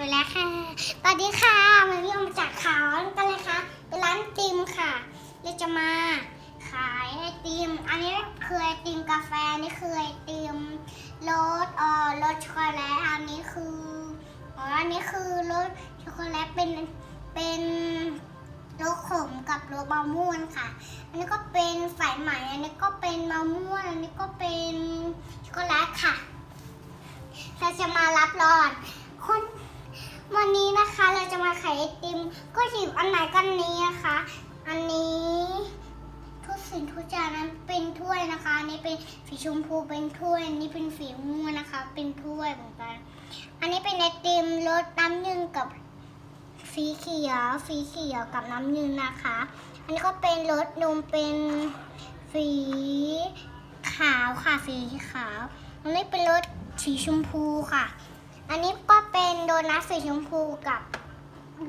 ไปแล้วค่ะสวัสดีค่ะวันนี้ออกมาจากขาวกันเลยค่ะเป็นร้านติมค่ะเราจะมาขายไอติม อันนี้คือไอติมกาแฟอันนี่คือไอติมรสเอ่อรสช็อกโกแลต อันนี้คืออ๋ออันนี้คือรสช็อกโกแลตเป็นเป็นรสขมกับรสมะม่วงค่ะ อันนี้ก็เป็นสายไหม อันนี้ก็เป็นมะม่วง อันนี้ก็เป็นช็อกโกแลตค่ะเราจะมารับรอนคน วันนี้นะคะเราจะมาขายไอติมก็หยิบอันไหนกันนี้นะคะ อันนี้ทุกสิ่งทุกอย่างนั้นเป็นถ้วยนะคะอันนี้เป็นสีชมพูเป็นถ้วยอันนี้เป็นสีม่วงนะคะ เป็นถ้วยเหมือนกัน อันนี้เป็นไอติมรสน้ำยืนกับสีเขียวสีเขียวกับน้ำยืนนะคะ อันนี้ก็เป็นรสนมเป็นสีขาวค่ะสีขาว อันนี้เป็นรสสีชมพูค่ะ อันนี้ก็ เป็นโดนัทสีชมพูกับ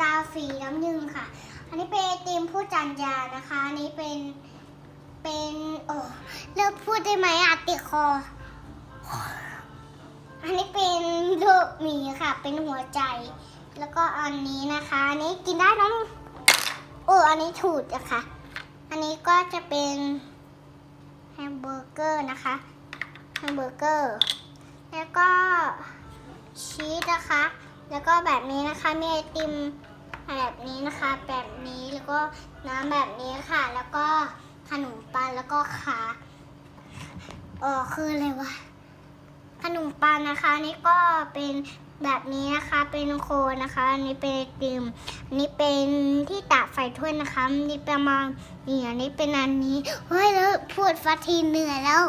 ดาวสีน้ำยืนค่ะ อันนี้เป็นไอติมผู้จันยานะคะ อันนี้เป็นเป็นโอ้เลิกพูดได้ไหมอะติดคอ อันนี้เป็นรูปหมีค่ะ เป็นหัวใจ แล้วก็อันนี้นะคะ อันนี้กินได้น้องโอ้อันนี้ถูดอะค่ะอันนี้ก็จะเป็นแฮมเบอร์เกอร์นะคะ แฮมเบอร์เกอร์ ชีสนะคะ แล้วก็แบบนี้นะคะมีไอติมแบบนี้นะคะ แบบนี้แล้วก็น้ำแบบนี้ค่ะ แล้วก็ขนมปังแล้วก็ขาเออคืออะไรวะขนมปังนะคะนี่ก็เป็นแบบนี้นะคะเป็นโคนนะคะอันนี้เป็นไอติมอันนี้เป็นที่ตากไฟถ้วยนะคะอันนี้ประมาณนี่อันนี้เป็นอันนี้เฮ้ยแล้วพูดฟัทีเหนื่อยแล้ว